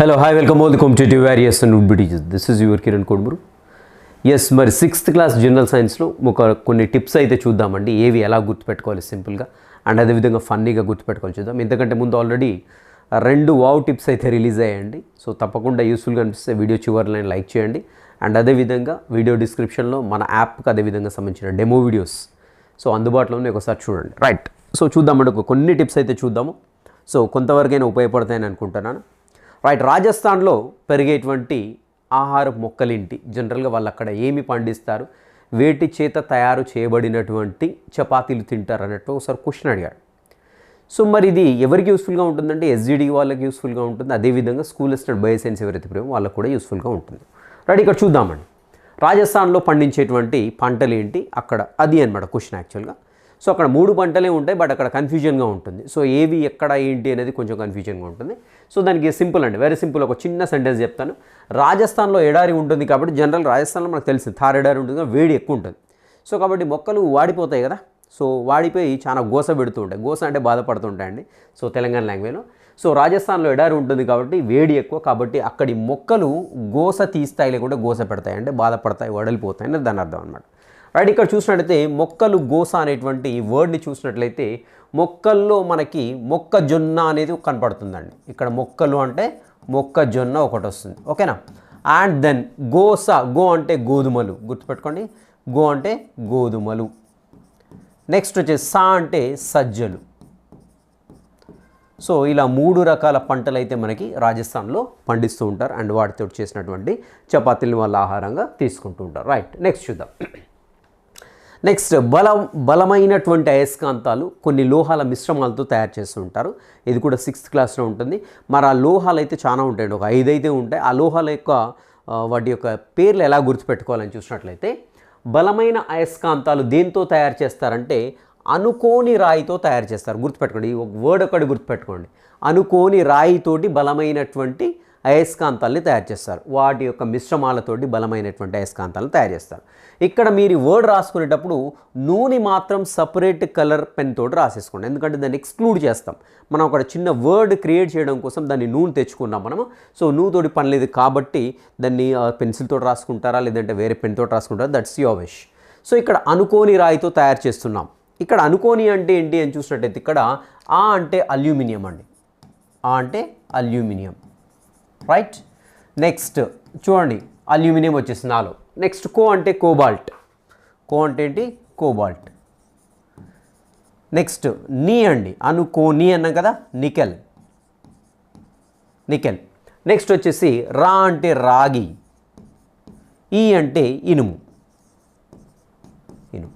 Hello hi welcome all the competitive various and would be this is your Kiran Kodmuru yes మరి sixth class general సైన్స్లో ఒక కొన్ని tips అయితే చూద్దామండి. ఏవి ఎలా గుర్తుపెట్టుకోవాలి సింపుల్గా? అండ్ అదేవిధంగా ఫన్నీగా గుర్తుపెట్టుకోవాలి చూద్దాం. ఎందుకంటే ముందు ఆల్రెడీ రెండు వావ్ టిప్స్ అయితే రిలీజ్ అయ్యాయండి. సో తప్పకుండా యూస్ఫుల్గా అనిపిస్తే వీడియో చివరిలో లైక్ చేయండి. అండ్ అదేవిధంగా వీడియో డిస్క్రిప్షన్లో మన యాప్కి అదేవిధంగా సంబంధించిన డెమో వీడియోస్ సో అందుబాటులోనే ఒకసారి చూడండి. రైట్ సో చూద్దామండి. ఒక కొన్ని టిప్స్ అయితే చూద్దాము. సో కొంతవరకైనా ఉపయోగపడతాయని అనుకుంటున్నాను. రైట్ రాజస్థాన్లో పెరిగేటువంటి ఆహార మొక్కలేంటి జనరల్గా వాళ్ళు అక్కడ ఏమి పండిస్తారు? వేటి చేత తయారు చేయబడినటువంటి చపాతీలు తింటారు అన్నట్టు ఒకసారి క్వశ్చన్ అడిగాడు. సో మరి ఇది ఎవరికి యూస్ఫుల్గా ఉంటుందంటే ఎస్జిడి వాళ్ళకి యూస్ఫుల్గా ఉంటుంది. అదేవిధంగా స్కూల్ అసిస్టెంట్ బయోసైన్స్ ఎవరైతే ప్రేమో వాళ్ళకు కూడా యూస్ఫుల్గా ఉంటుంది. రైట్ ఇక్కడ చూద్దామండి. రాజస్థాన్లో పండించేటువంటి పంటలు ఏంటి? అక్కడ అది అనమాట క్వశ్చన్ యాక్చువల్గా సో అక్కడ మూడు పంటలే ఉంటాయి బట్ అక్కడ కన్ఫ్యూజన్గా ఉంటుంది. సో ఏవి ఎక్కడ ఏంటి అనేది కొంచెం కన్ఫ్యూజన్గా ఉంటుంది. సో దానికి సింపుల్ అండి వెరీ సింపుల్ ఒక చిన్న సెంటెన్స్ చెప్తాను. రాజస్థాన్లో ఎడారి ఉంటుంది కాబట్టి జనరల్ రాజస్థాన్లో మనకు తెలిసింది థార్ ఎడారి ఉంటుంది వేడి ఎక్కువ ఉంటుంది. సో కాబట్టి మొక్కలు వాడిపోతాయి కదా సో వాడిపోయి చాలా గోస పెడుతూ ఉంటాయి. గోస అంటే బాధపడుతుంటాయండి సో తెలంగాణ లాంగ్వేజ్లో సో రాజస్థాన్లో ఎడారి ఉంటుంది కాబట్టి వేడి ఎక్కువ కాబట్టి అక్కడి మొక్కలు గోస తీస్తాయి లేకుండా గోస పెడతాయి అంటే బాధపడతాయి వడలిపోతాయి అనేది దాని అర్థం అనమాట రైట్ ఇక్కడ చూసినట్లయితే మొక్కలు గోస అనేటువంటి వర్డ్ని చూసినట్లయితే మొక్కల్లో మనకి మొక్కజొన్న అనేది కనపడుతుందండి. ఇక్కడ మొక్కలు అంటే మొక్కజొన్న ఒకటి వస్తుంది. ఓకేనా? అండ్ దెన్ గోస గో అంటే గోధుమలు. గుర్తుపెట్టుకోండి. గో అంటే గోధుమలు. నెక్స్ట్ వచ్చేసి సా అంటే సజ్జలు. సో ఇలా మూడు రకాల పంటలు అయితే మనకి రాజస్థాన్లో పండిస్తూ ఉంటారు. అండ్ వాటితో చేసినటువంటి చపాతీలు వాళ్ళ ఆహారంగా తీసుకుంటూ ఉంటారు. రైట్. నెక్స్ట్ చూద్దాం. నెక్స్ట్ బలం బలమైనటువంటి అయస్కాంతాలు కొన్ని లోహాల మిశ్రమాలతో తయారు చేస్తుంటారు ఇది కూడా సిక్స్త్ క్లాస్లో ఉంటుంది. మరి ఆ లోహాలు అయితే చాలా ఉంటాయండి. ఒక ఐదు అయితే ఉంటాయి. ఆ లోహాల యొక్క వాటి యొక్క పేర్లు ఎలా గుర్తుపెట్టుకోవాలని చూసినట్లయితే బలమైన అయస్కాంతాలు దేంతో తయారు చేస్తారంటే అనుకోని రాయితో తయారు చేస్తారు. గుర్తుపెట్టుకోండి. ఈ ఒక వర్డ్ ఒకటి గుర్తుపెట్టుకోండి. అనుకోని రాయితోటి బలమైనటువంటి అయస్కాంతాలని తయారు చేస్తారు. వాటి యొక్క మిశ్రమాలతోటి బలమైనటువంటి అయస్కాంతాలను తయారు చేస్తారు. ఇక్కడ మీరు వర్డ్ రాసుకునేటప్పుడు నూనె మాత్రం సపరేట్ కలర్ పెన్ తోటి రాసేసుకోండి. ఎందుకంటే దాన్ని ఎక్స్క్లూడ్ చేస్తాం. మనం ఒక చిన్న వర్డ్ క్రియేట్ చేయడం కోసం దాన్ని నూనె తెచ్చుకున్నాం మనము. సో నూనెతోటి పని లేదు కాబట్టి దాన్ని పెన్సిల్ తోటి రాసుకుంటారా? లేదంటే వేరే పెన్ తోటి రాసుకుంటారా? దట్స్ యువర్ విష్ సో ఇక్కడ అనుకోని రాయితో తయారు చేస్తున్నాం. ఇక్కడ అనుకోని అంటే ఏంటి అని చూసినట్టయితే ఇక్కడ ఆ అంటే అల్యూమినియం అండి. ఆ అంటే అల్యూమినియం. రైట్ నెక్స్ట్ చూడండి అల్యూమినియం వచ్చేసి నాలో నెక్స్ట్ కో అంటే కోబాల్ట్ కో అంటే ఏంటి? కోబాల్ట్ నెక్స్ట్ నీ అండి. అనుకో నీ అన్నాం కదా? నికెల్ నికెల్ నెక్స్ట్ వచ్చేసి రా అంటే రాగి. ఈ అంటే ఇనుము. ఇనుము.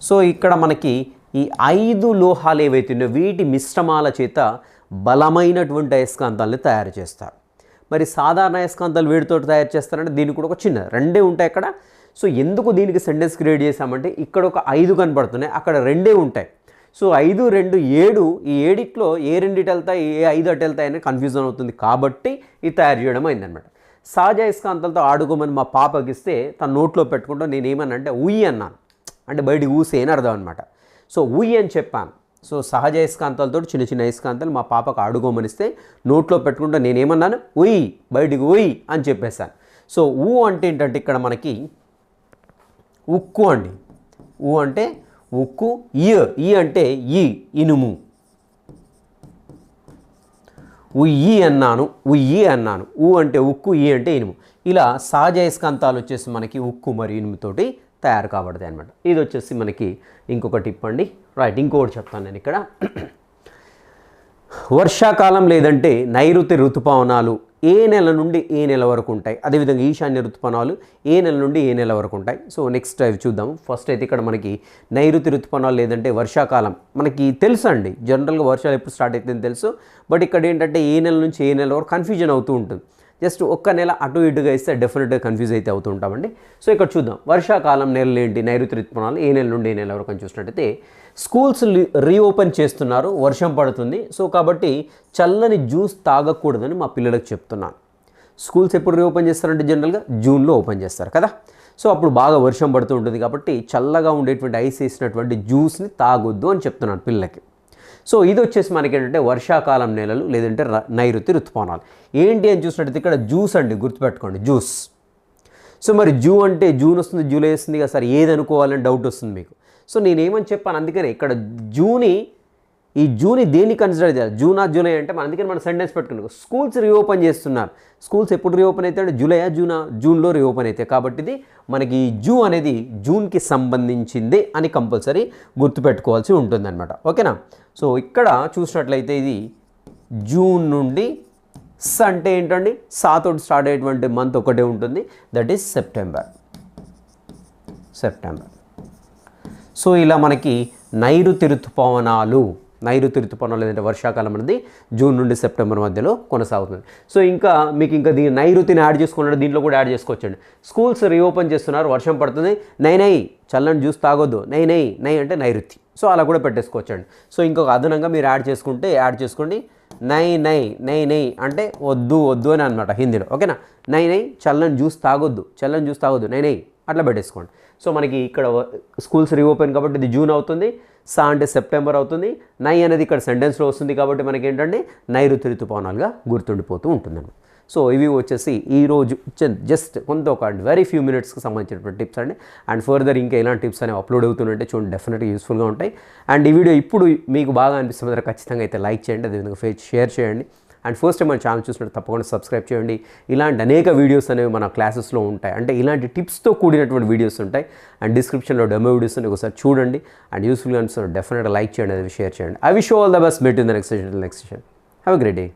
సో ఇక్కడ మనకి ఈ ఐదు లోహాలు ఏవైతే ఉన్నాయో వీటి మిశ్రమాల చేత బలమైనటువంటి అయస్కాంతాలని తయారు చేస్తారు. మరి సాధారణ అయస్కాంతాలు వేడితో తయారు చేస్తారంటే దీనికి కూడా ఒక చిన్న రెండే ఉంటాయి అక్కడ. సో ఎందుకు దీనికి సెంటెన్స్ క్రియేట్ చేశామంటే ఇక్కడ ఒక ఐదు కనబడుతున్నాయి అక్కడ రెండే ఉంటాయి. సో ఐదు రెండు ఏడు ఈ ఏడిట్లో ఏ రెండిటి వెళ్తాయి ఏ ఐదు అటు వెళ్తాయి అని కన్ఫ్యూజన్ అవుతుంది కాబట్టి ఇది తయారు చేయడం అయిందనమాట సహజ అయస్కాంతాలతో ఆడుకోమని మా పాపకి ఇస్తే తన నోట్లో పెట్టుకుంటూ నేను ఏమన్నా ఉయ్యి అన్నాను. అంటే బయటికి ఊసే అని అర్థం అనమాట సో ఉయ్యి అని చెప్పాను. సో సహజ అయస్కాంతాలతో చిన్న చిన్న అయస్కాంతాలు మా పాపకు ఆడుకోమనిస్తే నోట్లో పెట్టుకుంటే నేనేమన్నాను? ఉయ్ బయటికి ఉయ్ అని చెప్పేశాను. సో ఊ అంటే ఏంటంటే ఇక్కడ మనకి ఉక్కు అండి. ఊ అంటే ఉక్కు ఈ ఈ అంటే ఈ ఇనుము. ఉయ్యి అన్నాను ఉయ్యి అన్నాను. ఊ అంటే ఉక్కు ఈ అంటే ఇనుము. ఇలా సహజ అయస్కాంతాలు వచ్చేసి మనకి ఉక్కు మరియు ఇనుముతోటి తయారు కాబడతాయి అనమాట ఇది వచ్చేసి మనకి ఇంకొక టిప్ అండి. రైట్ ఇంకోటి చెప్తాను నేను ఇక్కడ. వర్షాకాలం లేదంటే నైరుతి ఋతుపవనాలు ఏ నెల నుండి ఏ నెల వరకు ఉంటాయి? అదేవిధంగా ఈశాన్య ఋతుపవనాలు ఏ నెల నుండి ఏ నెల వరకు ఉంటాయి? సో నెక్స్ట్ అవి చూద్దాం. ఫస్ట్ అయితే ఇక్కడ మనకి నైరుతి ఋతుపవనాలు లేదంటే వర్షాకాలం. మనకి తెలుసు అండి? జనరల్గా వర్షాలు ఎప్పుడు స్టార్ట్ అవుతుందని తెలుసు. బట్ ఇక్కడ ఏంటంటే ఏ నెల నుంచి ఏ నెల వరకు కన్ఫ్యూజన్ అవుతూ ఉంటుంది. జస్ట్ ఒక్క నెల అటు ఇటుగా ఇస్తే డెఫినెట్గా కన్ఫ్యూజ్ అయితే అవుతూ ఉంటామండి. సో ఇక్కడ చూద్దాం. వర్షాకాలం నెలలు ఏంటి? నైరుతి ఋతుపవనాలు ఏ నెల నుండి ఏ నెల వరకు అని చూసినట్టయితే స్కూల్స్ రీఓపెన్ చేస్తున్నారు వర్షం పడుతుంది. సో కాబట్టి చల్లని జ్యూస్ తాగకూడదని మా పిల్లలకు చెప్తున్నాను. స్కూల్స్ ఎప్పుడు రీఓపెన్ చేస్తారంటే జనరల్గా జూన్లో ఓపెన్ చేస్తారు కదా. సో అప్పుడు బాగా వర్షం పడుతూ ఉంటుంది కాబట్టి చల్లగా ఉండేటువంటి ఐస్ వేసినటువంటి జ్యూస్ని తాగొద్దు అని చెప్తున్నాను పిల్లలకి. సో ఇది వచ్చేసి మనకి ఏంటంటే వర్షాకాలం నెలలు లేదంటే నైరుతి ఋతుపవనాలు. ఏంటి అని చూసినట్టయితే ఇక్కడ జ్యూస్ అండి గుర్తుపెట్టుకోండి జ్యూస్. సో మరి జూ అంటే జూన్ వస్తుంది జూలై వస్తుంది కదా సార్ ఏది అనుకోవాలని డౌట్ వస్తుంది మీకు. సో నేనేమని చెప్పాను అందుకనే ఇక్కడ జూని ఈ జూని దేన్ని కన్సిడర్ చేయాలి? జూనా జూలై అంటే మన అందుకని మనం సెంటెన్స్ పెట్టుకున్నాం. స్కూల్స్ రీఓపెన్ చేస్తున్నారు. స్కూల్స్ ఎప్పుడు రీఓపెన్ అయితే అంటే జూలైయా జూనా జూన్లో రీఓపెన్ అవుతాయి. కాబట్టి ఇది మనకి ఈ జూ అనేది జూన్కి సంబంధించింది అని కంపల్సరీ గుర్తుపెట్టుకోవాల్సి ఉంటుందన్నమాట. ఓకేనా? సో ఇక్కడ చూసినట్లయితే ఇది జూన్ నుండి స అంటే ఏంటండి? సాతోటి స్టార్ట్ అయ్యేటువంటి మంత్ ఒకటే ఉంటుంది. That is September September so ఇలా మనకి నైరుతి ఋతుపవనాలు నైరుతి ఋతుపవనాలు ఏంటంటే వర్షాకాలం అనేది జూన్ నుండి సెప్టెంబర్ మధ్యలో కొనసాగుతుంది. సో ఇంకా మీకు ఇంకా దీని నైరుతిని యాడ్ చేసుకున్నాడు దీంట్లో కూడా యాడ్ చేసుకోవచ్చండి. స్కూల్స్ రీఓపెన్ చేస్తున్నారు వర్షం పడుతుంది నై నై చల్లని జ్యూస్ తాగొద్దు నై నై నై అంటే నైరుతి. సో అలా కూడా పెట్టేసుకోవచ్చండి. సో ఇంకొక అదనంగా మీరు యాడ్ చేసుకుంటే యాడ్ చేసుకోండి నై నై నై నై అంటే వద్దు వద్దు అని అనమాట హిందీలో. ఓకేనా? నై నై చల్లని జ్యూస్ తాగొద్దు చల్లని జ్యూస్ తాగొద్దు నై నై. అట్లా పెట్టేసుకోండి. సో మనకి ఇక్కడ స్కూల్స్ రీఓపెన్ కాబట్టి ఇది జూన్ అవుతుంది. సా అంటే సెప్టెంబర్ అవుతుంది. నై అనేది ఇక్కడ సెంటెన్స్లో వస్తుంది కాబట్టి మనకి ఏంటంటే నైరుతి ఋతుపవనాలుగా గుర్తుండిపోతూ ఉంటుందండి. సో ఇవి వచ్చేసి ఈరోజు జస్ట్ కొంత ఒక వెరీ ఫ్యూ మినిట్స్కి సంబంధించినటువంటి టిప్స్ అండి. అండ్ ఫర్దర్ ఇంకా ఎలాంటి టిప్స్ అనేవి అప్లోడ్ అవుతుంటే చూడండి డెఫినెట్గా యూస్ఫుల్గా ఉంటాయి. అండ్ ఈ వీడియో ఇప్పుడు మీకు బాగా అనిపిస్తుంది ఖచ్చితంగా అయితే లైక్ చేయండి. అదేవిధంగా ఫే షేర్ చేయండి. అండ్ ఫస్ట్ టైం మన ఛానల్ చూసినట్టు తప్పకుండా సబ్స్క్రైబ్ చేయండి. ఇలాంటి అనేక వీడియోస్ అనేవి మన క్లాసెస్లో ఉంటాయి. అంటే ఇలాంటి టిప్స్తో కూడినటువంటి వీడియోస్ ఉంటాయి. అండ్ డిస్క్రిప్షన్లో డెమో వీడియోస్ అని ఒకసారి చూడండి. అండ్ యూస్ఫుల్గా అనిపిస్తున్న డెఫినెట్గా లైక్ చేయండి. అది షేర్ చేయండి. I wish all the best met in the next session next session have a great day